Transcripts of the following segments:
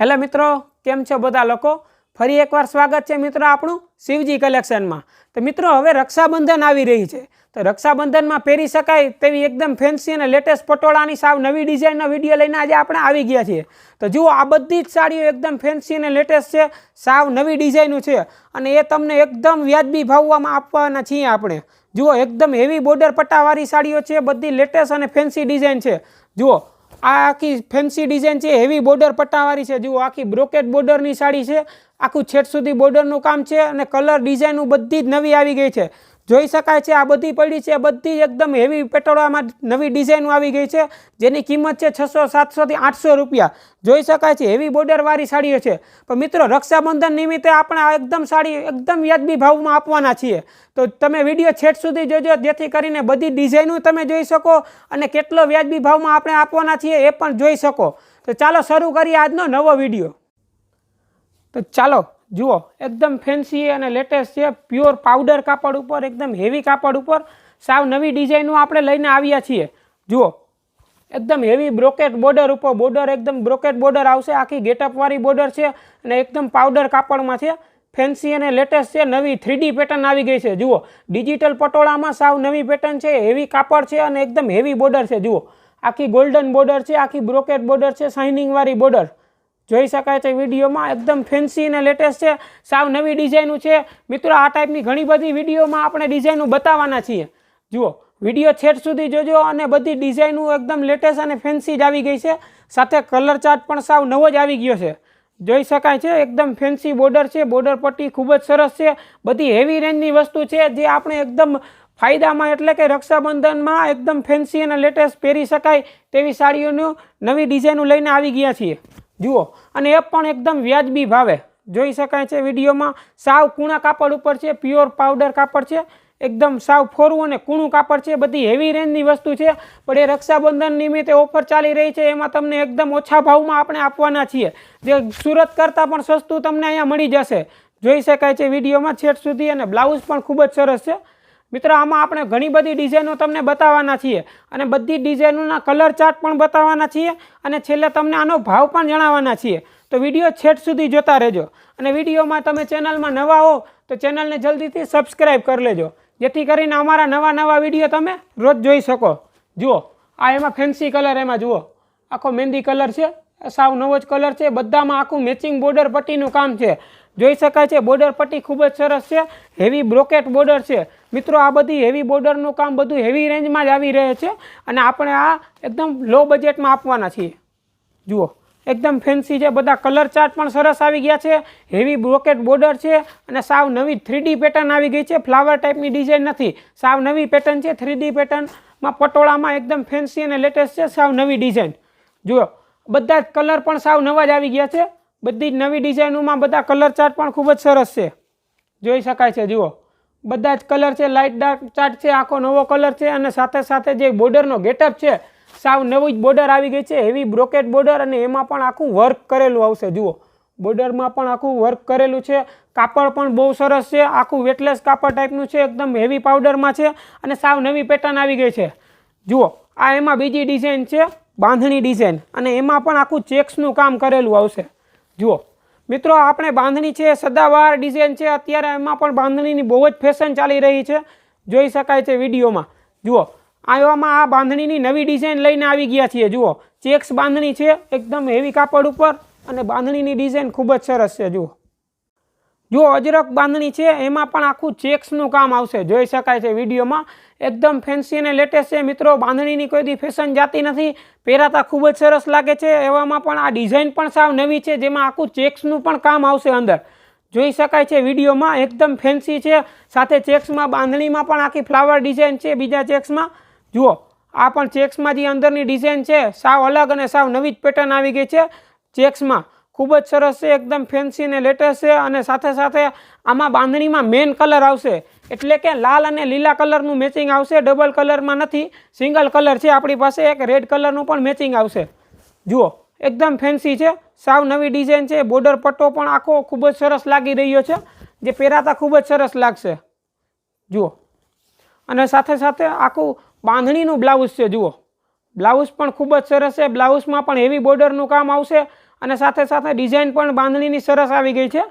Hello મિત્રો કેમ છો બધા લોકો? ફરી એકવાર સ્વાગત છે મિત્રો આપણું શિવજી કલેક્શનમાં. તો મિત્રો, હવે રક્ષાબંધન આવી રહી છે. તો રક્ષાબંધનમાં પહેરી શકાય તેવી એકદમ ફેન્સી અને લેટેસ્ટ પટોળાની સાવ નવી ડિઝાઇનનો વીડિયો લઈને આજે આપણે આવી ગયા છીએ. તો જુઓ, આ બધી જ સાડીઓ એકદમ ફેન્સી અને લેટેસ્ટ છે, સાવ નવી ડિઝાઇનનું છે અને એ તમને એકદમ વ્યાજબી ભાવવામાં આપવાના છીએ આપણે. જુઓ, એકદમ હેવી બોર્ડર પટ્ટાવાળી સાડીઓ છે, બધી લેટેસ્ટ અને ફેન્સી ડિઝાઇન છે. જુઓ આ આખી ફેન્સી ડિઝાઇન છે હેવી બોર્ડર પટ્ટાવાળી છે. જુઓ, આખી બ્રોકેટ બોર્ડરની સાડી છે. આખું છેટ સુધી બોર્ડરનું કામ છે અને કલર ડિઝાઇનું બધી જ નવી આવી ગઈ છે. જોઈ શકાય છે, આ બધી પડી છે, બધી એકદમ હેવી પેટોળામાં નવી ડિઝાઇનો આવી ગઈ છે, જેની કિંમત છે છસો સાતસોથી આઠસો રૂપિયા. જોઈ શકાય છે હેવી બોર્ડરવાળી સાડીઓ છે. પણ મિત્રો, રક્ષાબંધન નિમિત્તે આપણે આ એકદમ સાડી એકદમ વ્યાજબી ભાવમાં આપવાના છીએ. તો તમે વીડિયો છેટ સુધી જોજો, જેથી કરીને બધી ડિઝાઇનો તમે જોઈ શકો અને કેટલો વ્યાજબી ભાવમાં આપણે આપવાના છીએ એ પણ જોઈ શકો. તો ચાલો, શરૂ કરીએ આજનો નવો વીડિયો. તો ચાલો જુઓ, એકદમ ફેન્સી અને લેટેસ્ટ છે. પ્યોર પાવડર કાપડ ઉપર, એકદમ હેવી કાપડ ઉપર સાવ નવી ડિઝાઇનનું આપણે લઈને આવ્યા છીએ. જુઓ, એકદમ હેવી બ્રોકેટ બોર્ડર ઉપર બોર્ડર એકદમ બ્રોકેટ બોર્ડર આવશે. આખી ગેટઅપવાળી બોર્ડર છે અને એકદમ પાવડર કાપડમાં છે. ફેન્સી અને લેટેસ્ટ છે. નવી થ્રીડી પેટર્ન આવી ગઈ છે. જુઓ ડિજિટલ પટોળામાં સાવ નવી પેટર્ન છે. હેવી કાપડ છે અને એકદમ હેવી બોર્ડર છે. જુઓ, આખી ગોલ્ડન બોર્ડર છે, આખી બ્રોકેટ બોર્ડર છે શાઇનિંગવાળી બોર્ડર જોઈ શકાય છે, વિડીયોમાં એકદમ ફેન્સી અને લેટેસ્ટ છે. સાવ નવી ડિઝાઇનું છે. મિત્રો, આ ટાઈપની ઘણી બધી વિડીયોમાં આપણે ડિઝાઇનનું બતાવવાના છીએ. જુઓ, વીડિયો છેટ સુધી જોજો અને બધી ડિઝાઇનો એકદમ લેટેસ્ટ અને ફેન્સી જ આવી ગઈ છે. સાથે કલર ચાર્ટ પણ સાવ નવો જ આવી ગયો છે. જોઈ શકાય છે, એકદમ ફેન્સી બોર્ડર છે. બોર્ડર પટ્ટી ખૂબ જ સરસ છે. બધી હેવી રેન્જની વસ્તુ છે, જે આપણે એકદમ ફાયદામાં એટલે કે રક્ષાબંધનમાં એકદમ ફેન્સી અને લેટેસ્ટ પહેરી શકાય તેવી સાડીઓનું નવી ડિઝાઇનો લઈને આવી ગયા છીએ. જુઓ, અને એ પણ એકદમ વ્યાજબી ભાવે. જોઈ શકાય છે વિડીયોમાં, સાવ કૂણા કાપડ ઉપર છે પ્યોર પાવડર કાપડ છે, એકદમ સાવ ફોરવું અને કૂણું કાપડ છે, બધી હેવી રેન્જની વસ્તુ છે, પણ એ રક્ષાબંધન નિમિત્તે ઓફર ચાલી રહી છે, એમાં તમને એકદમ ઓછા ભાવમાં આપણે આપવાના છીએ. જે સુરત કરતાં પણ સસ્તું તમને અહીંયા મળી જશે. જોઈ શકાય છે વિડીયોમાં છેટ સુધી, અને બ્લાઉઝ પણ ખૂબ જ સરસ છે. મિત્રો, આમાં આપણે ઘણી બધી ડિઝાઇનો તમને બતાવવાના છીએ અને બધી ડિઝાઇનોના કલર ચાર્ટ પણ બતાવવાના છીએ અને છેલ્લે તમને આનો ભાવ પણ જણાવવાના છીએ. તો વીડિયો છેટ સુધી જોતા રહેજો અને વિડીયોમાં તમે ચેનલમાં નવા હો તો ચેનલને જલ્દીથી સબસ્ક્રાઈબ કરી લેજો. જેથી કરીને અમારા નવા નવા વીડિયો તમે રોજ જોઈ શકો. જુઓ, આ એમાં ફેન્સી કલર એમાં જુઓ. આખો મહેંદી કલર છે, સાવ નવો જ કલર છે, બધામાં આખું મેચિંગ બોર્ડર પટ્ટીનું કામ છે. જોઈ શકાય છે બોર્ડર પટ્ટી ખૂબ જ સરસ છે હેવી બ્રોકેટ બોર્ડર છે. મિત્રો, આ બધી હેવી બોર્ડરનું કામ બધું હેવી રેન્જમાં જ આવી રહે છે અને આપણે આ એકદમ લો બજેટમાં આપવાના છીએ. જુઓ, એકદમ ફેન્સી છે, બધા કલર ચાર્ટ પણ સરસ આવી ગયા છે હેવી બ્રોકેટ બોર્ડર છે અને સાવ નવી થ્રીડી પેટર્ન આવી ગઈ છે ફ્લાવર ટાઈપની ડિઝાઇન નથી. સાવ નવી પેટર્ન છે થ્રીડી પેટર્નમાં પટોળામાં એકદમ ફેન્સી અને લેટેસ્ટ છે, સાવ નવી ડિઝાઇન જુઓ, બધા જ કલર પણ સાવ નવા જ આવી ગયા છે. બધી જ નવી ડિઝાઇનોમાં બધા કલર ચાર્ટ પણ ખૂબ જ સરસ છે. જોઈ શકાય છે, જુઓ. બધા જ કલર છે, લાઇટ ડાર્ક ચાર્ટ છે, આખો નવો કલર છે અને સાથે સાથે જે બોર્ડરનો ગેટઅપ છે, સાવ નવી જ બોર્ડર આવી ગઈ છે. હેવી બ્રોકેટ બોર્ડર અને એમાં પણ આખું વર્ક કરેલું આવશે, જુઓ. બોર્ડરમાં પણ આખું વર્ક કરેલું છે. કાપડ પણ બહુ સરસ છે. આખું વેટલેસ કાપડ ટાઈપનું છે, એકદમ હેવી પાવડરમાં છે અને સાવ નવી પેટર્ન આવી ગઈ છે. જુઓ, આ એમાં બીજી ડિઝાઇન છે, બાંધણી ડિઝાઇન અને એમાં પણ આખું ચેક્સનું કામ કરેલું આવશે. જુઓ. મિત્રો, આપણે બાંધણી છે સદાવાર ડિઝાઇન છે, અત્યારે એમાં પણ બાંધણીની બહુ જ ફેશન ચાલી રહી છે. જોઈ શકાય છે વિડીયોમાં. જુઓ, આવામાં આ બાંધણીની નવી ડિઝાઇન લઈને આવી ગયા છીએ. જુઓ, ચેક્સ બાંધણી છે, એકદમ હેવી કાપડ ઉપર અને બાંધણીની ડિઝાઇન ખૂબ જ સરસ છે. જુઓ. જો અજરક બાંધણી છે, એમાં પણ આખું ચેક્સનું કામ આવશે. જોઈ શકાય છે વિડીયોમાં. એકદમ ફેન્સી અને લેટેસ્ટ છે. મિત્રો, બાંધણીની કોઈ દી ફેશન જાતી નથી. પહેરાતા ખૂબ જ સરસ લાગે છે. એવામાં પણ આ ડિઝાઇન પણ સાવ નવી છે, જેમાં આખું ચેક્સનું પણ કામ આવશે અંદર. જોઈ શકાય છે, વિડીયોમાં એકદમ ફેન્સી છે. સાથે ચેક્સમાં બાંધણીમાં પણ આખી ફ્લાવર ડિઝાઇન છે બીજા ચેક્સમાં જુઓ, આ પણ ચેક્સમાં જે અંદરની ડિઝાઇન છે. સાવ અલગ અને સાવ નવી જ પેટર્ન આવી ગઈ છે ચેક્સમાં ખૂબ જ સરસ છે, એકદમ ફેન્સી અને લેટેસ્ટ છે. અને સાથે સાથે આમાં બાંધણીમાં મેન કલર આવશે. એટલે કે લાલ અને લીલા કલરનું મેચિંગ આવશે ડબલ કલરમાં નથી સિંગલ કલર છે આપણી પાસે, એક રેડ કલરનું પણ મેચિંગ આવશે. જુઓ, એકદમ ફેન્સી છે, સાવ નવી ડિઝાઇન છે બોર્ડર પટ્ટો પણ આખો ખૂબ જ સરસ લાગી રહ્યો છે, જે પહેરાતા ખૂબ જ સરસ લાગશે. જુઓ, અને સાથે સાથે આખું બાંધણીનું બ્લાઉઝ છે, જુઓ. બ્લાઉઝ પણ ખૂબ જ સરસ છે બ્લાઉઝમાં પણ હેવી બોર્ડરનું કામ આવશે, અને સાથે સાથે ડિઝાઇન પણ બાંધણીની સરસ આવી ગઈ છે.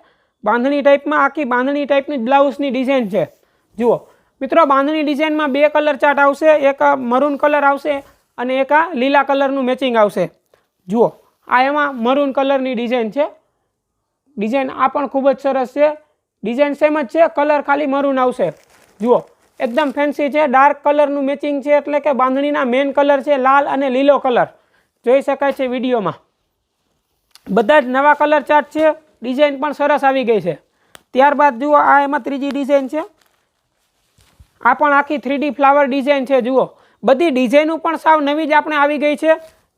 બાંધણી ટાઈપમાં આખી બાંધણી ટાઈપની બ્લાઉઝની ડિઝાઇન છે. જુઓ, મિત્રો, બાંધણી ડિઝાઇનમાં બે કલર ચાર્ટ આવશે, એક મરૂન કલર આવશે અને એક આ લીલા કલરનું મેચિંગ આવશે. જુઓ, આ એમાં મરૂન કલરની ડિઝાઇન છે. ડિઝાઇન આ પણ ખૂબ જ સરસ છે. ડિઝાઇન સેમ જ છે, કલર ખાલી મરૂન આવશે. જુઓ, એકદમ ફેન્સી છે ડાર્ક કલરનું મેચિંગ છે, એટલે કે બાંધણીના મેન કલર છે, લાલ અને લીલો કલર. જોઈ શકાય છે વિડીયોમાં. બધા જ નવા કલર ચાર્ટ છે, ડિઝાઇન પણ સરસ આવી ગઈ છે. ત્યારબાદ જુઓ, આ એમાં ત્રીજી ડિઝાઇન છે. આ પણ આખી થ્રીડી ફ્લાવર ડિઝાઇન છે, જુઓ. બધી ડિઝાઇનો પણ સાવ નવી જ આપણે આવી ગઈ છે.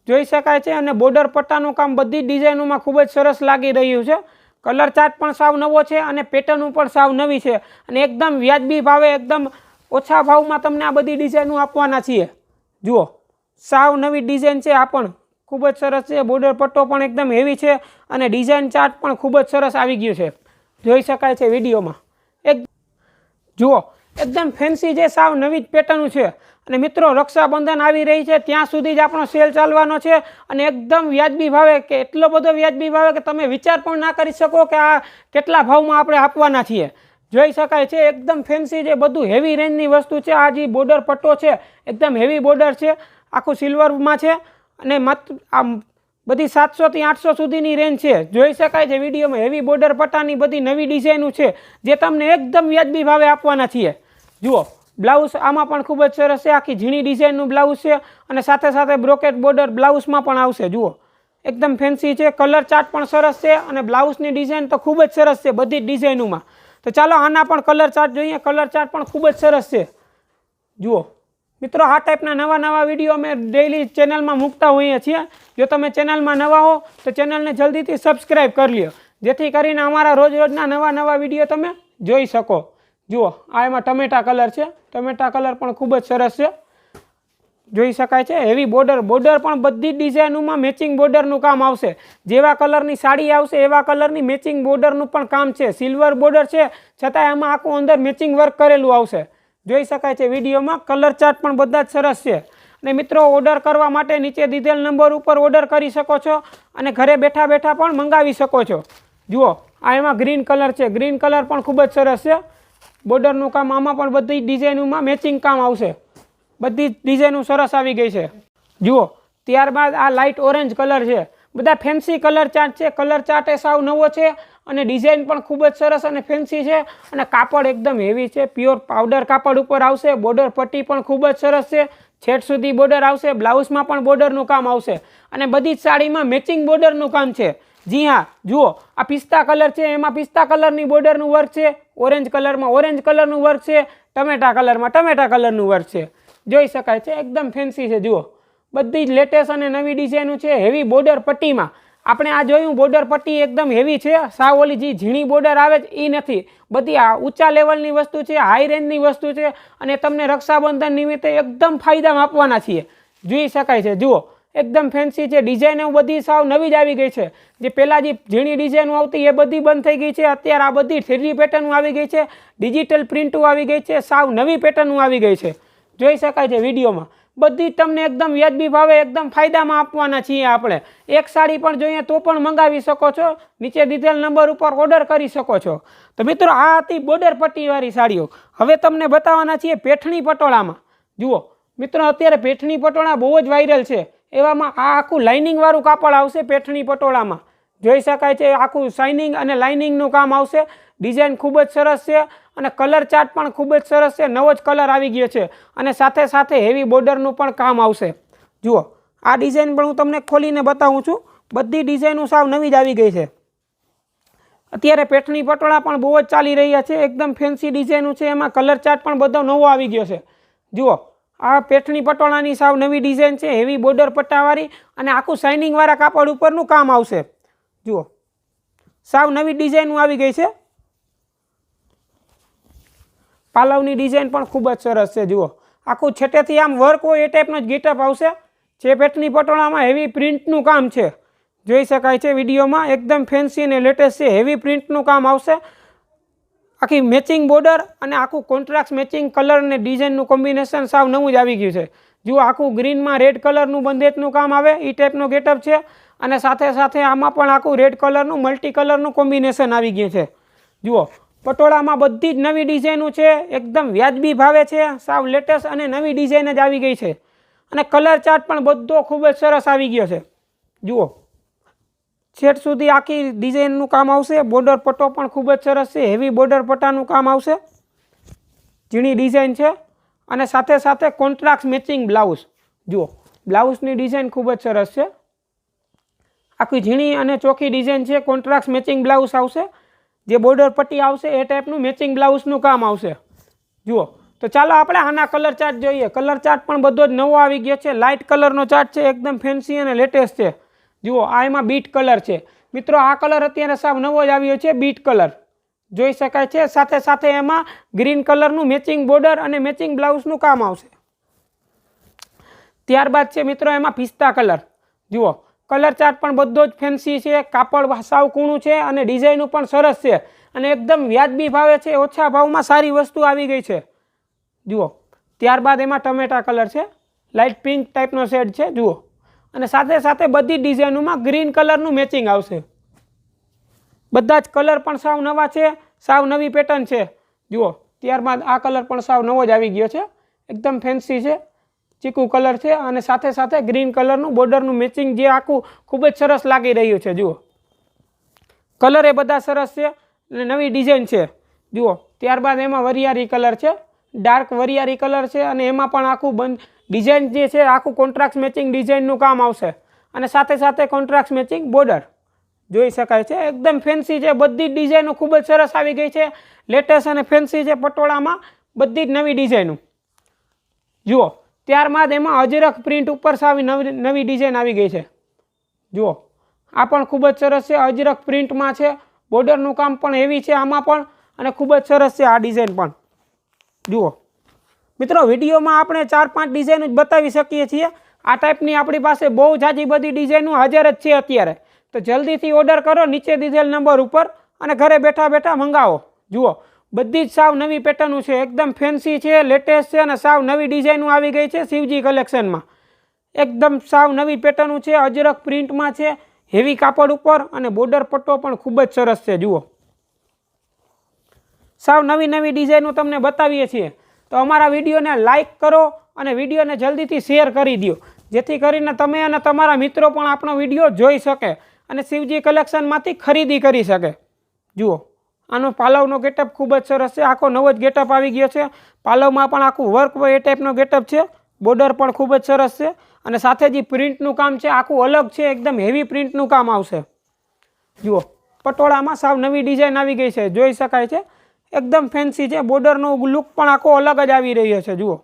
જોઈ શકાય છે અને બોર્ડર પટ્ટાનું કામ બધી ડિઝાઇનોમાં ખૂબ જ સરસ લાગી રહ્યું છે. કલર ચાર્ટ પણ સાવ નવો છે અને પેટર્ન પણ સાવ નવી છે. અને એકદમ વ્યાજબી ભાવે, એકદમ ઓછા ભાવમાં તમને આ બધી ડિઝાઇનો આપવાના છીએ. જુઓ. સાવ નવી ડિઝાઇન છે આ પણ. ખૂબ જ સરસ છે. બોર્ડર પટ્ટો પણ એકદમ હેવી છે અને ડિઝાઇન ચાર્ટ પણ ખૂબ જ સરસ આવી ગયું છે. જોઈ શકાય છે વિડીયોમાં. એક જુઓ. એકદમ ફેન્સી જે સાવ નવી જ પેટર્ન છે. અને મિત્રો, રક્ષાબંધન આવી રહી છે, ત્યાં સુધી જ આપણો સેલ ચાલવાનો છે. અને એકદમ વ્યાજબી ભાવે કે એટલો બધો વ્યાજબી ભાવે કે તમે વિચાર પણ ના કરી શકો કે આ કેટલા ભાવમાં આપણે આપવાના છીએ. જોઈ શકાય છે, એકદમ ફેન્સી જે બધું હેવી રેન્જની વસ્તુ છે, આ જે બોર્ડર પટ્ટો છે, એકદમ હેવી બોર્ડર છે, આખું સિલ્વરમાં છે. અને માત્ર આમ બધી સાતસોથી આઠસો સુધીની રેન્જ છે. જોઈ શકાય છે વિડીયોમાં હેવી બોર્ડર પટ્ટાની બધી નવી ડિઝાઇનો છે, જે તમને એકદમ વ્યાજબી ભાવે આપવાના છીએ. જુઓ, બ્લાઉઝ આમાં પણ ખૂબ જ સરસ છે, આખી ઝીણી ડિઝાઇનનું બ્લાઉઝ છે અને સાથે સાથે બ્રોકેટ બોર્ડર બ્લાઉઝમાં પણ આવશે, જુઓ. એકદમ ફેન્સી છે, કલર ચાર્ટ પણ સરસ છે અને બ્લાઉઝની ડિઝાઇન તો ખૂબ જ સરસ છે બધી જ ડિઝાઇનોમાં. તો ચાલો આના પણ કલર ચાર્ટ જોઈએ, કલર ચાર્ટ પણ ખૂબ જ સરસ છે. જુઓ. મિત્રો, આ ટાઈપના નવા નવા વીડિયો અમે ડેઈલી ચેનલમાં મૂકતા હોઈએ છીએ. જો તમે ચેનલમાં નવા હો, તો ચેનલને જલ્દીથી સબસ્ક્રાઈબ કરી લ્યો. જેથી કરીને અમારા રોજ રોજના નવા નવા વીડિયો તમે જોઈ શકો. જુઓ, આ એમાં ટમેટા કલર છે. ટમેટા કલર પણ ખૂબ જ સરસ છે. જોઈ શકાય છે? હેવી બોર્ડર બોર્ડર પણ બધી ડિઝાઇનોમાં મેચિંગ બોર્ડરનું કામ આવશે. જેવા કલરની સાડી આવશે, એવા કલરની મેચિંગ બોર્ડરનું પણ કામ છે. સિલ્વર બોર્ડર છે. છતાં એમાં આખું અંદર મેચિંગ વર્ક કરેલું આવશે. જોઈ શકાય છે વિડીયોમાં? કલર ચાર્ટ પણ બધા જ સરસ છે. અને મિત્રો ઓર્ડર કરવા માટે નીચે દીધેલ નંબર ઉપર ઓર્ડર કરી શકો છો અને ઘરે બેઠા બેઠા પણ મંગાવી શકો છો. જુઓ, આ એમાં ગ્રીન કલર છે. ગ્રીન કલર પણ ખૂબ જ સરસ છે. બોર્ડરનું કામ આમાં પણ બધી ડિઝાઇનોમાં મેચિંગ કામ આવશે. બધી ડિઝાઇનો સરસ આવી ગઈ છે. જુઓ, ત્યારબાદ આ લાઇટ ઓરેન્જ કલર છે. બધા ફેન્સી કલર ચાર્ટ છે. કલર ચાર્ટ એ સાવ નવો છે અને ડિઝાઇન પણ ખૂબ જ સરસ અને ફેન્સી છે અને કાપડ એકદમ હેવી છે. પ્યોર પાવડર કાપડ ઉપર આવશે. બોર્ડર પટ્ટી પણ ખૂબ જ સરસ છે. છેટ સુધી બોર્ડર આવશે. બ્લાઉઝમાં પણ બોર્ડરનું કામ આવશે. અને બધી જ સાડીમાં મેચિંગ બોર્ડરનું કામ છે. જી હા, જુઓ, આ પિસ્તા કલર છે, એમાં પિસ્તા કલરની બોર્ડરનું વર્ક છે, ઓરેન્જ કલરમાં ઓરેન્જ કલરનું વર્ક છે, ટમેટા કલરમાં ટમેટા કલરનું વર્ક છે. જોઈ શકાય છે, એકદમ ફેન્સી છે, જુઓ. બધી જ લેટેસ્ટ અને નવી ડિઝાઇનું છે હેવી બોર્ડર પટ્ટીમાં. આપણે આ જોયું બોર્ડર પટ્ટી એકદમ હેવી છે સાવ ઓલી જે ઝીણી બોર્ડર આવે છે એ નથી. બધી આ ઊંચા લેવલની વસ્તુ છે હાઈ રેન્જની વસ્તુ છે, અને તમને રક્ષાબંધન નિમિત્તે એકદમ ફાયદામાં આપવાના છીએ. જોઈ શકાય છે, જુઓ. એકદમ ફેન્સી છે. ડિઝાઇન એવું બધી સાવ નવી જ આવી ગઈ છે. જે પહેલાં જે ઝીણી ડિઝાઇનો આવતી એ બધી બંધ થઈ ગઈ છે. અત્યારે આ બધી થ્રીડી પેટર્નો આવી ગઈ છે. ડિજિટલ પ્રિન્ટો આવી ગઈ છે. સાવ નવી પેટર્નો આવી ગઈ છે. જોઈ શકાય છે વિડીયોમાં બધી તમને એકદમ વ્યાજબી ભાવે, એકદમ ફાયદામાં આપવાના છીએ આપણે. એક સાડી પણ જોઈએ તો પણ મંગાવી શકો છો. નીચે દીધેલ નંબર ઉપર ઓર્ડર કરી શકો છો. તો મિત્રો, આ હતી બોર્ડર પટ્ટીવાળી સાડીઓ. હવે તમને બતાવવાના છીએ પેઠણી પટોળામાં. જુઓ. મિત્રો, અત્યારે પેઠણી પટોળા બહુ જ વાયરલ છે. એવામાં આ આખું લાઇનિંગવાળું કાપડ આવશે પેઠણી પટોળામાં. જોઈ શકાય છે, આખું શાઇનિંગ અને લાઇનિંગનું કામ આવશે. ડિઝાઇન ખૂબ જ સરસ છે અને કલર ચાર્ટ પણ ખૂબ જ સરસ છે. નવો જ કલર આવી ગયો છે અને સાથે સાથે હેવી બોર્ડરનું પણ કામ આવશે. જુઓ, આ ડિઝાઇન પણ હું તમને ખોલીને બતાવું છું. બધી ડિઝાઇનો સાવ નવી જ આવી ગઈ છે. અત્યારે પેઠણી પટોળા પણ બહુ જ ચાલી રહ્યા છે. એકદમ ફેન્સી ડિઝાઇનો છે. એમાં કલર ચાર્ટ પણ બધો નવો આવી ગયો છે. જુઓ આ પેઠણી પટોળાની સાવ નવી ડિઝાઇન છે હેવી બોર્ડર પટ્ટાવાળી અને આખું શાઇનિંગવાળા કાપડ ઉપરનું કામ આવશે. જુઓ. સાવ નવી ડિઝાઇનનું આવી ગઈ છે. પાલવની ડિઝાઇન પણ ખૂબ જ સરસ છે, જુઓ. આખું છેટેથી આમ વર્ક હોય એ ટાઈપનો જ ગીટઅપ આવશે. જે પેટની પટોળામાં હેવી પ્રિન્ટનું કામ છે. જોઈ શકાય છે વિડીયોમાં, એકદમ ફેન્સી અને લેટેસ્ટ છે. હેવી પ્રિન્ટનું કામ આવશે. આખી મેચિંગ બોર્ડર અને આખું કોન્ટ્રાક્ટ મેચિંગ કલર અને ડિઝાઇનનું કોમ્બિનેશન સાવ નવું જ આવી ગયું છે. જુઓ આખું ગ્રીનમાં રેડ કલરનું બંધેજનું કામ આવે એ ટાઈપનો ગેટઅપ છે અને સાથે સાથે આમાં પણ આખું રેડ કલરનું મલ્ટી કલરનું કોમ્બિનેશન આવી ગયું છે. જુઓ, પટોળામાં બધી જ નવી ડિઝાઇનો છે, એકદમ વ્યાજબી ભાવે છે, સાવ લેટેસ્ટ અને નવી ડિઝાઇન જ આવી ગઈ છે. અને કલર ચાર્ટ પણ બધો ખૂબ જ સરસ આવી ગયો છે. જુઓ છેટ સુધી આખી ડિઝાઇનનું કામ આવશે. બોર્ડર પટ્ટો પણ ખૂબ જ સરસ છે. હેવી બોર્ડર પટ્ટાનું કામ આવશે. ઝીણી ડિઝાઇન છે. અને સાથે સાથે કોન્ટ્રાક્ટ મેચિંગ બ્લાઉઝ જુઓ બ્લાઉઝની ડિઝાઇન ખૂબ જ સરસ છે. આખી ઝીણી અને ચોખ્ખી ડિઝાઇન છે. કોન્ટ્રાક્ટ મેચિંગ બ્લાઉઝ આવશે. જે બોર્ડર પટ્ટી આવશે એ ટાઈપનું મેચિંગ બ્લાઉઝનું કામ આવશે. જુઓ, તો ચાલો આપણે આના કલર ચાર્ટ જોઈએ. કલર ચાર્ટ પણ બધો જ નવો આવી ગયો છે. લાઇટ કલરનો ચાર્ટ છે. એકદમ ફેન્સી અને લેટેસ્ટ છે. જુઓ, આ એમાં બીટ કલર છે. મિત્રો, આ કલર અત્યારે સાવ નવો જ આવ્યો છે, બીટ કલર. જોઈ શકાય છે, સાથે સાથે એમાં ગ્રીન કલરનું મેચિંગ બોર્ડર અને મેચિંગ બ્લાઉઝનું કામ આવશે. ત્યારબાદ છે મિત્રો, એમાં પિસ્તા કલર. જુઓ, કલર ચાર્ટ પણ બધો જ ફેન્સી છે, કાપડ સાવ કૂણું છે અને ડિઝાઇનું પણ સરસ છે. અને એકદમ વ્યાજબી ભાવે છે, ઓછા ભાવમાં સારી વસ્તુ આવી ગઈ છે. જુઓ, ત્યારબાદ એમાં ટમેટા કલર છે લાઇટ પિંક ટાઈપનો શેડ છે, જુઓ. અને સાથે સાથે બધી ડિઝાઇનોમાં ગ્રીન કલરનું મેચિંગ આવશે. બધા જ કલર પણ સાવ નવા છે, સાવ નવી પેટર્ન છે. જુઓ, ત્યારબાદ આ કલર પણ સાવ નવો જ આવી ગયો છે. એકદમ ફેન્સી છે, ચીકુ કલર છે અને સાથે સાથે ગ્રીન કલરનું બોર્ડરનું મેચિંગ જે આખું ખૂબ જ સરસ લાગી રહ્યું છે. જુઓ. કલર એ બધા સરસ છે અને નવી ડિઝાઇન છે. જુઓ, ત્યારબાદ એમાં વરિયાળી કલર છે ડાર્ક વરિયાળી કલર છે અને એમાં પણ આખું બંધ ડિઝાઇન જે છે, આખું કોન્ટ્રાક્ટ મેચિંગ ડિઝાઇનનું કામ આવશે. અને સાથે સાથે કોન્ટ્રાક્ટ મેચિંગ બોર્ડર જોઈ શકાય છે, એકદમ ફેન્સી છે, બધી જ ડિઝાઇનો ખૂબ જ સરસ આવી ગઈ છે. લેટેસ્ટ અને ફેન્સી છે પટોળામાં બધી જ નવી ડિઝાઇનો જુઓ, ત્યારબાદ એમાં અજરખ પ્રિન્ટ ઉપર સાવી નવી નવી ડિઝાઇન આવી ગઈ છે. જુઓ, આ પણ ખૂબ જ સરસ છે, અજરખ પ્રિન્ટમાં છે બોર્ડરનું કામ પણ હેવી છે આમાં પણ, અને ખૂબ જ સરસ છે આ ડિઝાઇન પણ. જુઓ. મિત્રો, વિડીયોમાં આપણે ચાર પાંચ ડિઝાઇન જ બતાવી શકીએ છીએ. આ ટાઈપની આપણી પાસે બહુ જાજી બધી ડિઝાઇનો હાજર જ છે અત્યારે. તો જલ્દીથી ઓર્ડર કરો નીચે દીધેલ નંબર ઉપર અને ઘરે બેઠા બેઠા મંગાવો. જુઓ, બધી જ સાવ નવી પેટર્નો છે, એકદમ ફેન્સી છે લેટેસ્ટ છે અને સાવ નવી ડિઝાઇનો આવી ગઈ છે શિવજી કલેક્શનમાં એકદમ સાવ નવી પેટર્નો છે, અજરક પ્રિન્ટમાં છે હેવી કાપડ ઉપર અને બોર્ડર પટ્ટો પણ ખૂબ જ સરસ છે, જુઓ. સાવ નવી નવી ડિઝાઇનો તમને બતાવીએ છીએ. તો અમારા વિડીયોને લાઇક કરો અને વિડીયોને જલ્દીથી શેર કરી દો જેથી કરીને તમે અને તમારા મિત્રો પણ આપણો વીડિયો જોઈ શકે અને શિવજી કલેક્શનમાંથી ખરીદી કરી શકે. જુઓ, આનો પાલવનો ગેટઅપ ખૂબ જ સરસ છે. આખો નવો જ ગેટઅપ આવી ગયો છે. પાલવમાં પણ આખું વર્ક એ ટાઈપનો ગેટઅપ છે. બોર્ડર પણ ખૂબ જ સરસ છે અને સાથે જે પ્રિન્ટનું કામ છે. આખું અલગ છે. એકદમ હેવી પ્રિન્ટનું કામ આવશે. જુઓ, પટોળામાં સાવ નવી ડિઝાઇન આવી ગઈ છે. જોઈ શકાય છે. એકદમ ફેન્સી છે. બોર્ડરનો લુક પણ આખો અલગ જ આવી રહ્યો છે, જુઓ.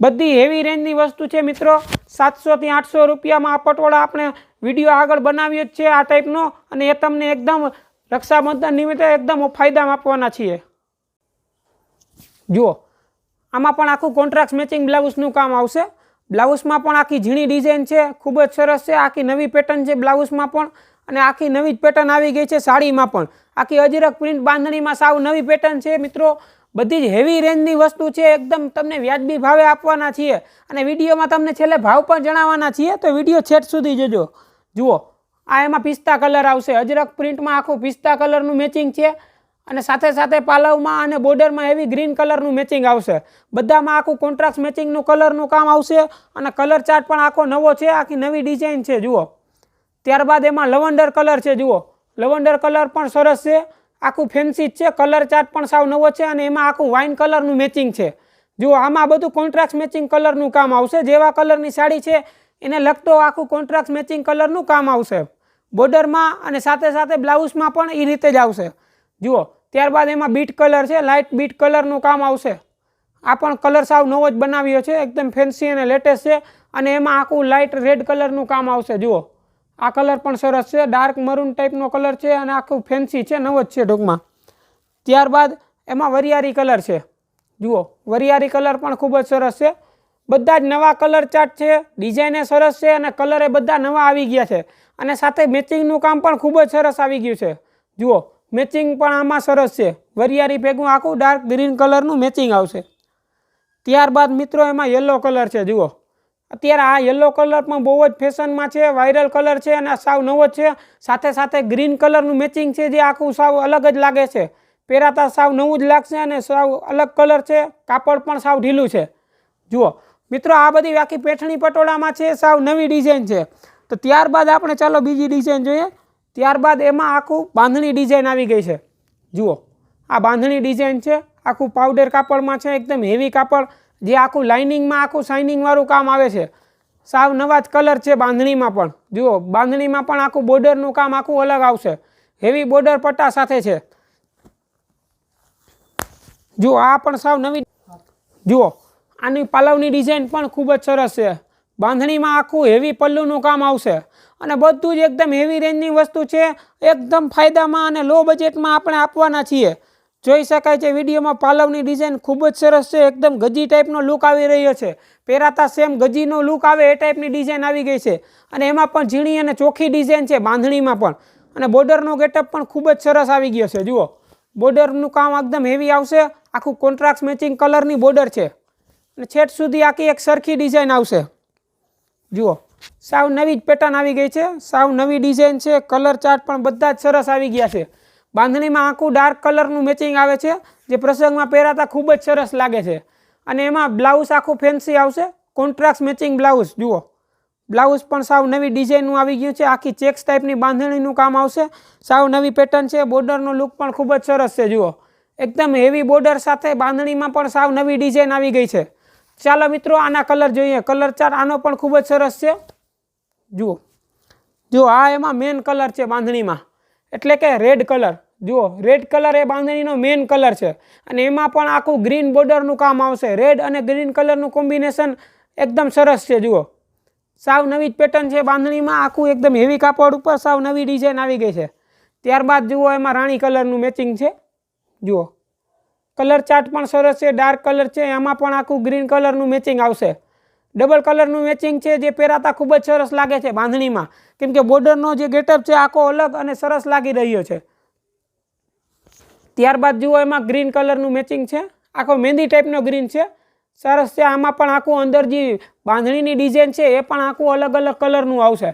બધી હેવી રેન્જની વસ્તુ છે મિત્રો. સાતસોથી આઠસો રૂપિયામાં આ પટોળા આપણે વીડિયો આગળ બનાવ્યો જ છે આ ટાઈપનો અને એ તમને એકદમ રક્ષાબંધન નિમિત્તે એકદમ ફાયદામાં આપવાના છીએ. જુઓ. આમાં પણ આખું કોન્ટ્રાક્ટ મેચિંગ બ્લાઉઝનું કામ આવશે. બ્લાઉઝમાં પણ આખી ઝીણી ડિઝાઇન છે, ખૂબ જ સરસ છે. આખી નવી પેટર્ન છે બ્લાઉઝમાં પણ અને આખી નવી જ પેટર્ન આવી ગઈ છે સાડીમાં પણ. આખી અજરક પ્રિન્ટ બાંધણીમાં સાવ નવી પેટર્ન છે. મિત્રો, બધી જ હેવી રેન્જની વસ્તુ છે. એકદમ તમને વ્યાજબી ભાવે આપવાના છીએ. અને વિડીયોમાં તમને છેલ્લે ભાવ પણ જણાવવાના છીએ, તો વીડિયો છેટ સુધી જોજો. જુઓ, આ એમાં પિસ્તા કલર આવશે. અજરક પ્રિન્ટમાં આખું પિસ્તા કલરનું મેચિંગ છે. અને સાથે સાથે પાલવમાં અને બોર્ડરમાં એવી ગ્રીન કલરનું મેચિંગ આવશે. બધામાં આખું કોન્ટ્રાક્ટ મેચિંગનું કલરનું કામ આવશે અને કલર ચાર્ટ પણ આખો નવો છે, આખી નવી ડિઝાઇન છે, જુઓ. ત્યારબાદ એમાં લવંડર કલર છે, જુઓ. લવંડર કલર પણ સરસ છે, આખું ફેન્સી છે કલર ચાર્ટ પણ સાવ નવો છે અને એમાં આખું વાઇન કલરનું મેચિંગ છે. જુઓ, આમાં બધું કોન્ટ્રાક્ટ મેચિંગ કલરનું કામ આવશે, જેવા કલરની સાડી છે, એને લગતો આખું કોન્ટ્રાક્ટ મેચિંગ કલરનું કામ આવશે. બોર્ડરમાં અને સાથે સાથે બ્લાઉઝમાં પણ એ રીતે જ આવશે. જુઓ ત્યારબાદ એમાં બીટ કલર છે લાઇટ બીટ કલરનું કામ આવશે. આ પણ કલર સાવ નવો જ બનાવ્યો છે, એકદમ ફેન્સી અને લેટેસ્ટ છે અને એમાં આખું લાઇટ રેડ કલરનું કામ આવશે, જુઓ. આ કલર પણ સરસ છે ડાર્ક મરૂન ટાઈપનો કલર છે અને આખું ફેન્સી છે, નવો જ છે ટૂંકમાં. ત્યારબાદ એમાં વરિયાળી કલર છે, જુઓ. વરિયાળી કલર પણ ખૂબ જ સરસ છે. બધા જ નવા કલર ચાર્ટ છે ડિઝાઈને સરસ છે અને કલર બધા નવા આવી ગયા છે. અને સાથે મેચિંગનું કામ પણ ખૂબ જ સરસ આવી ગયું છે, જુઓ. મેચિંગ પણ આમાં સરસ છે. વરિયાળી ભેગું આખું ડાર્ક ગ્રીન કલરનું મેચિંગ આવશે. ત્યારબાદ મિત્રો, એમાં યલો કલર છે, જુઓ. અત્યારે આ યલો કલર પણ બહુ જ ફેશનમાં છે વાયરલ કલર છે અને સાવ નવો જ છે. સાથે સાથે ગ્રીન કલરનું મેચિંગ છે જે આખું સાવ અલગ જ લાગે છે. પહેરાતા સાવ નવું જ લાગશે અને સાવ અલગ કલર છે. કાપડ પણ સાવ ઢીલું છે. જુઓ. મિત્રો, આ બધી આખી પેઠણી પટોળામાં છે, સાવ નવી ડિઝાઇન છે. તો ત્યારબાદ આપણે ચાલો બીજી ડિઝાઇન જોઈએ. ત્યારબાદ એમાં આખું બાંધણી ડિઝાઇન આવી ગઈ છે. જુઓ, આ બાંધણી ડિઝાઇન છે, આખું પાવડર કાપડમાં છે, એકદમ હેવી કાપડ, જે આખું લાઇનિંગમાં આખું શાઇનિંગવાળું કામ આવે છે. સાવ નવા જ કલર છે બાંધણીમાં પણ. જુઓ, બાંધણીમાં પણ આખું બોર્ડરનું કામ આખું અલગ આવશે. હેવી બોર્ડર પટ્ટા સાથે છે. જુઓ, આ પણ સાવ નવી, જુઓ, આની પાલવની ડિઝાઇન પણ ખૂબ જ સરસ છે. બાંધણીમાં આખું હેવી પલ્લુનું કામ આવશે. અને બધું જ એકદમ હેવી રેન્જની વસ્તુ છે. એકદમ ફાયદામાં અને લો બજેટમાં આપણે આપવાના છીએ. જોઈ શકાય છે વિડીયોમાં પાલવની ડિઝાઇન ખૂબ જ સરસ છે. એકદમ ગજી ટાઈપનો લુક આવી રહ્યો છે. પહેરાતા સેમ ગજીનો લુક આવે એ ટાઈપની ડિઝાઇન આવી ગઈ છે. અને એમાં પણ ઝીણી અને ચોખ્ખી ડિઝાઇન છે બાંધણીમાં પણ. અને બોર્ડરનો ગેટઅપ પણ ખૂબ જ સરસ આવી ગયો છે. જુઓ, બોર્ડરનું કામ એકદમ હેવી આવશે. આખું કોન્ટ્રાક્ટ મેચિંગ કલરની બોર્ડર છે. અને છેટ સુધી આખી એક સરખી ડિઝાઇન આવશે. જુઓ, સાવ નવી જ પેટર્ન આવી ગઈ છે, સાવ નવી ડિઝાઇન છે કલર ચાર્ટ પણ બધા જ સરસ આવી ગયા છે. બાંધણીમાં આખું ડાર્ક કલરનું મેચિંગ આવે છે, જે પ્રસંગમાં પહેરાતા ખૂબ જ સરસ લાગે છે. અને એમાં બ્લાઉઝ આખું ફેન્સી આવશે કોન્ટ્રાક્ટ મેચિંગ બ્લાઉઝ જુઓ. બ્લાઉઝ પણ સાવ નવી ડિઝાઇનનું આવી ગયું છે, આખી ચેક્સ ટાઈપની બાંધણીનું કામ આવશે. સાવ નવી પેટર્ન છે બોર્ડરનો લુક પણ ખૂબ જ સરસ છે, જુઓ. એકદમ હેવી બોર્ડર સાથે બાંધણીમાં પણ સાવ નવી ડિઝાઇન આવી ગઈ છે. ચાલો મિત્રો, આના કલર જોઈએ. કલર ચાર આનો પણ ખૂબ જ સરસ છે. જુઓ. જુઓ, આ એમાં મેન કલર છે બાંધણીમાં. એટલે કે રેડ કલર જુઓ રેડ કલર એ બાંધણીનો મેન કલર છે. અને એમાં પણ આખું ગ્રીન બોર્ડરનું કામ આવશે. રેડ અને ગ્રીન કલરનું કોમ્બિનેશન એકદમ સરસ છે. જુઓ. સાવ નવી જ પેટર્ન છે બાંધણીમાં. આખું એકદમ હેવી કાપડ ઉપર સાવ નવી ડિઝાઇન આવી ગઈ છે. ત્યારબાદ જુઓ, એમાં રાણી કલરનું મેચિંગ છે. જુઓ. કલર ચાર્ટ પણ સરસ છે, ડાર્ક કલર છે, એમાં પણ આખું ગ્રીન કલરનું મેચિંગ આવશે. ડબલ કલરનું મેચિંગ છે, જે પહેરાતા ખૂબ જ સરસ લાગે છે બાંધણીમાં. કેમ કે બોર્ડરનો જે ગેટઅપ છે, આખો અલગ અને સરસ લાગી રહ્યો છે. ત્યારબાદ જુઓ એમાં ગ્રીન કલરનું મેચિંગ છે. આખો મહેંદી ટાઈપનો ગ્રીન છે. સરસ છે, આમાં પણ આખું અંદર જે બાંધણીની ડિઝાઇન છે, એ પણ આખું અલગ અલગ કલરનું આવશે.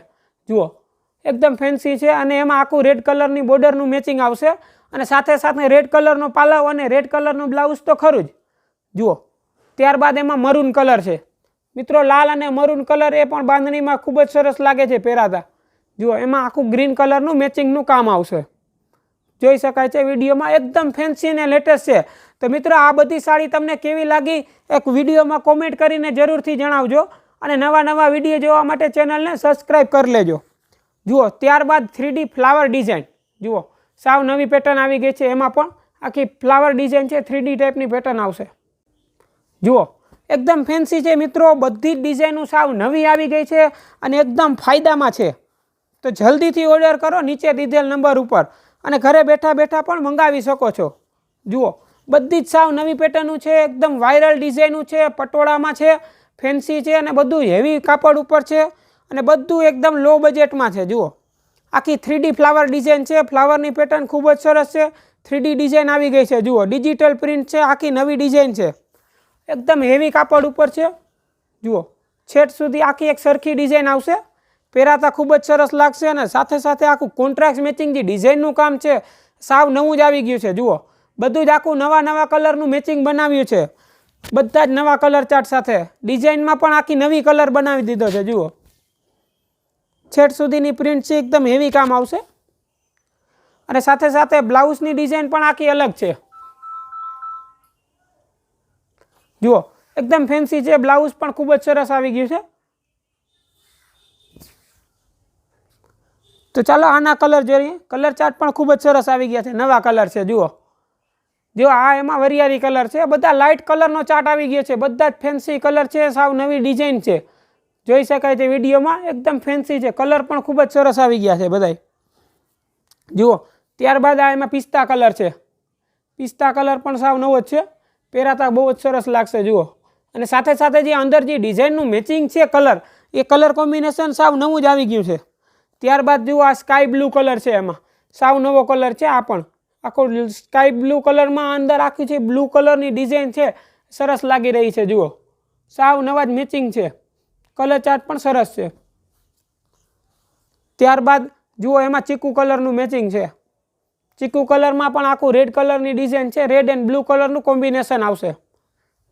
જુઓ, એકદમ ફેન્સી છે અને એમાં આખું રેડ કલરની બોર્ડરનું મેચિંગ આવશે. અને સાથે સાથે રેડ કલરનો પાલવ અને રેડ કલરનું બ્લાઉઝ તો ખરું જ. જુઓ, ત્યારબાદ એમાં મરૂન કલર છે. મિત્રો, લાલ અને મરૂન કલર એ પણ બાંધણીમાં ખૂબ જ સરસ લાગે છે પહેરાતા. જુઓ, એમાં આખું ગ્રીન કલરનું મેચિંગનું કામ આવશે. જોઈ શકાય છે, વિડીયોમાં એકદમ ફેન્સી અને લેટેસ્ટ છે. તો મિત્રો, આ બધી સાડી તમને કેવી લાગી? એક વિડીયોમાં કોમેન્ટ કરીને જરૂરથી જણાવજો અને નવા નવા વીડિયો જોવા માટે ચેનલને સબસ્ક્રાઈબ કરી લેજો. જુઓ, ત્યારબાદ થ્રીડી ફ્લાવર ડિઝાઇન જુઓ સાવ નવી પેટર્ન આવી ગઈ છે એમાં પણ આખી ફ્લાવર ડિઝાઇન છે થ્રીડી ટાઈપની પેટર્ન આવશે. જુઓ, એકદમ ફેન્સી છે મિત્રો, બધી જ ડિઝાઇનો સાવ નવી આવી ગઈ છે અને એકદમ ફાયદામાં છે. તો જલ્દીથી ઓર્ડર કરો નીચે દીધેલ નંબર ઉપર અને ઘરે બેઠા બેઠા પણ મંગાવી શકો છો. જુઓ, બધી જ સાવ નવી પેટર્નનું છે, એકદમ વાયરલ ડિઝાઇનનું છે, પટોળામાં છે ફેન્સી છે અને બધું હેવી કાપડ ઉપર છે અને બધું એકદમ લો બજેટમાં છે. જુઓ આખી થ્રીડી ફ્લાવર ડિઝાઇન છે. ફ્લાવરની પેટર્ન ખૂબ જ સરસ છે. થ્રીડી ડિઝાઇન આવી ગઈ છે. જુઓ, ડિજિટલ પ્રિન્ટ છે. આખી નવી ડિઝાઇન છે. એકદમ હેવી કાપડ ઉપર છે. જુઓ, છેટ સુધી આખી એક સરખી ડિઝાઇન આવશે. પહેરાતા ખૂબ જ સરસ લાગશે અને સાથે સાથે આખું કોન્ટ્રાક્ટ મેચિંગ જે ડિઝાઇનનું કામ છે, સાવ નવું જ આવી ગયું છે. જુઓ, બધું જ આખું નવા નવા કલરનું મેચિંગ બનાવ્યું છે. બધા જ નવા કલર ચાર્ટ સાથે. ડિઝાઇનમાં પણ આખી નવી કલર બનાવી દીધો છે. જુઓ છેટ સુધીની પ્રિન્ટ છે, એકદમ હેવી કામ આવશે. અને સાથે સાથે બ્લાઉઝની ડિઝાઇન પણ આખી અલગ છે. જુઓ, એકદમ ફેન્સી છે બ્લાઉઝ પણ ખૂબ જ સરસ આવી ગયું છે. તો ચાલો આના કલર જોઈએ કલર ચાર્ટ પણ ખૂબ જ સરસ આવી ગયા છે, નવા કલર છે, જુઓ. જો આ એમાં વરિયાળી કલર છે, બધા લાઇટ કલરનો ચાર્ટ આવી ગયો છે, બધા જ ફેન્સી કલર છે, સાવ નવી ડિઝાઇન છે. જોઈ શકાય છે વિડીયોમાં. એકદમ ફેન્સી છે. કલર પણ ખૂબ જ સરસ આવી ગયા છે બધાય. જુઓ, ત્યારબાદ આ એમાં પિસ્તા કલર છે. પિસ્તા કલર પણ સાવ નવો જ છે. પહેરાતા બહુ જ સરસ લાગશે, જુઓ. અને સાથે સાથે જે અંદર જે ડિઝાઇનનું મેચિંગ છે કલર એ કલર કોમ્બિનેશન સાવ નવું જ આવી ગયું છે. ત્યારબાદ જુઓ, આ સ્કાય બ્લુ કલર છે એમાં. સાવ નવો કલર છે આ પણ. આખો સ્કાય બ્લુ કલરમાં અંદર આખી છે બ્લુ કલરની ડિઝાઇન છે, સરસ લાગી રહી છે, જુઓ. સાવ નવા જ મેચિંગ છે. કલર ચાર્ટ પણ સરસ છે. ત્યારબાદ જુઓ એમાં ચીકુ કલરનું મેચિંગ છે. ચીકુ કલરમાં પણ આખું રેડ કલરની ડિઝાઇન છે. રેડ એન્ડ બ્લુ કલરનું કોમ્બિનેશન આવશે.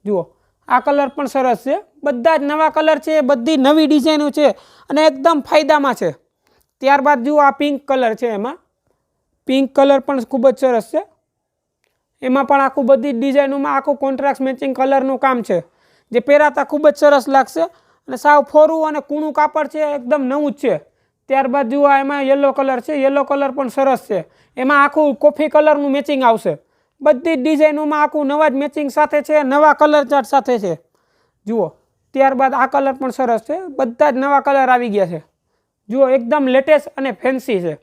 જુઓ, આ કલર પણ સરસ છે. બધા જ નવા કલર છે, બધી નવી ડિઝાઇનો છે અને એકદમ ફાયદામાં છે. ત્યારબાદ જુઓ આ પિંક કલર છે એમાં. પિંક કલર પણ ખૂબ જ સરસ છે. એમાં પણ આખું બધી જ ડિઝાઇનોમાં આખું કોન્ટ્રાક્ટ મેચિંગ કલરનું કામ છે. જે પહેરાતા ખૂબ જ સરસ લાગશે. અને સાવ ફોરું અને કૂણું કાપડ છે, એકદમ નવું જ છે. ત્યારબાદ જુઓ એમાં યલો કલર છે યલો કલર પણ સરસ છે. એમાં આખું કોફી કલરનું મેચિંગ આવશે. બધી જ ડિઝાઇનોમાં આખું નવા જ મેચિંગ સાથે છે, નવા કલર ચાર્ટ સાથે છે. જુઓ, ત્યારબાદ આ કલર પણ સરસ છે, બધા જ નવા કલર આવી ગયા છે. જુઓ, એકદમ લેટેસ્ટ અને ફેન્સી છે.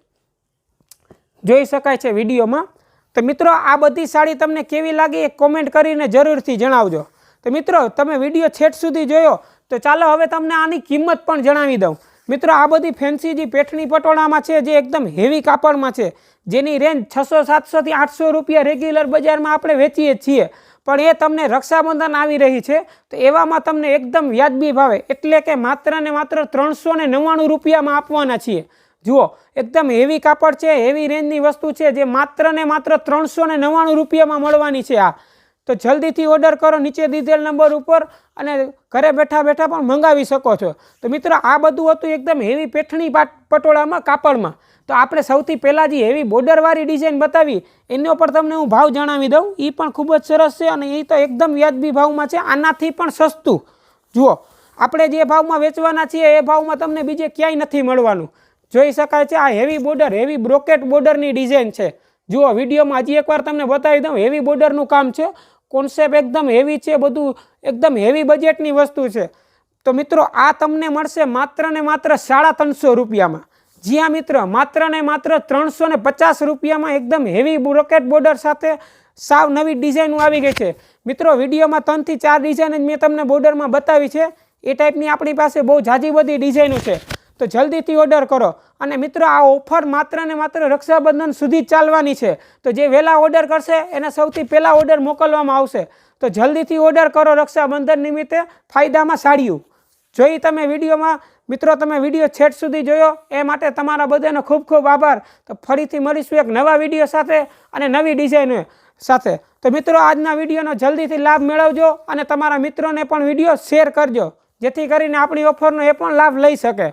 જોઈ શકાય છે વિડીયોમાં? તો મિત્રો, આ બધી સાડી તમને કેવી લાગી એ કોમેન્ટ કરીને જરૂરથી જણાવજો. તો મિત્રો, તમે વીડિયો છેટ સુધી જોયો તો ચાલો હવે તમને આની કિંમત પણ જણાવી દઉં. મિત્રો, આ બધી ફેન્સી જે પેઠણી પટોળામાં છે, જે એકદમ હેવી કાપડમાં છે, જેની રેન્જ છસો સાતસોથી આઠસો રૂપિયા રેગ્યુલર બજારમાં આપણે વેચીએ છીએ. પણ એ તમને રક્ષાબંધન આવી રહી છે, તો એવામાં તમને એકદમ વ્યાજબી ભાવે, એટલે કે માત્ર ને માત્ર ત્રણસો ને નવ્વાણું રૂપિયામાં આપવાના છીએ. જુઓ, એકદમ હેવી કાપડ છે હેવી રેન્જની વસ્તુ છે, જે માત્ર ને માત્ર ત્રણસો ને નવ્વાણું રૂપિયામાં મળવાની છે આ. તો જલ્દીથી ઓર્ડર કરો નીચે દીધેલ નંબર ઉપર અને ઘરે બેઠા બેઠા પણ મંગાવી શકો છો. તો મિત્રો, આ બધું હતું એકદમ હેવી પેઠણી પાટ પટોળામાં, કાપડમાં. તો આપણે સૌથી પહેલાં જે હેવી બોર્ડરવાળી ડિઝાઇન બતાવી, એનો પર તમને હું ભાવ જણાવી દઉં. એ પણ ખૂબ જ સરસ છે અને એ તો એકદમ વ્યાજબી ભાવમાં છે. આનાથી પણ સસ્તું. જુઓ, આપણે જે ભાવમાં વેચવાના છીએ, એ ભાવમાં તમને બીજે ક્યાંય નથી મળવાનું. જોઈ શકાય છે, આ હેવી બોર્ડર હેવી બ્રોકેટ બોર્ડરની ડિઝાઇન છે. જુઓ, વિડીયોમાં હજી એકવાર તમને બતાવી દઉં હેવી બોર્ડરનું કામ છે. કોન્સેપ્ટ એકદમ હેવી છે, બધું એકદમ હેવી બજેટની વસ્તુ છે. તો મિત્રો, આ તમને મળશે માત્ર ને માત્ર સાડા ત્રણસો રૂપિયામાં. જ્યાં મિત્ર, માત્ર ને માત્ર ત્રણસો ને પચાસ રૂપિયામાં એકદમ હેવી બ્રોકેટ બોર્ડર સાથે સાવ નવી ડિઝાઇનો આવી ગઈ છે. મિત્રો, વિડીયોમાં ત્રણથી ચાર ડિઝાઇન જ મેં તમને બોર્ડરમાં બતાવી છે. એ ટાઈપની આપણી પાસે બહુ જાજી બધી ડિઝાઇનો છે. તો જલ્દીથી ઓર્ડર કરો. અને મિત્રો, આ ઓફર માત્ર ને માત્ર રક્ષાબંધન સુધી ચાલવાની છે. તો જે વહેલા ઓર્ડર કરશે, એને સૌથી પહેલાં ઓર્ડર મોકલવામાં આવશે. તો જલ્દીથી ઓર્ડર કરો રક્ષાબંધન નિમિત્તે ફાયદામાં સાડીયું જોઈ તમે વિડીયોમાં, મિત્રો, તમે વીડિયો છેટ સુધી જોયો. એ માટે તમારા બધાનો ખૂબ ખૂબ આભાર. તો ફરીથી મળીશું એક નવા વીડિયો સાથે અને નવી ડિઝાઇન સાથે. તો મિત્રો, આજના વિડીયોનો જલ્દીથી લાભ મેળવજો અને તમારા મિત્રોને પણ વીડિયો શેર કરજો. જેથી કરીને આપણી ઓફરનો એ પણ લાભ લઈ શકે.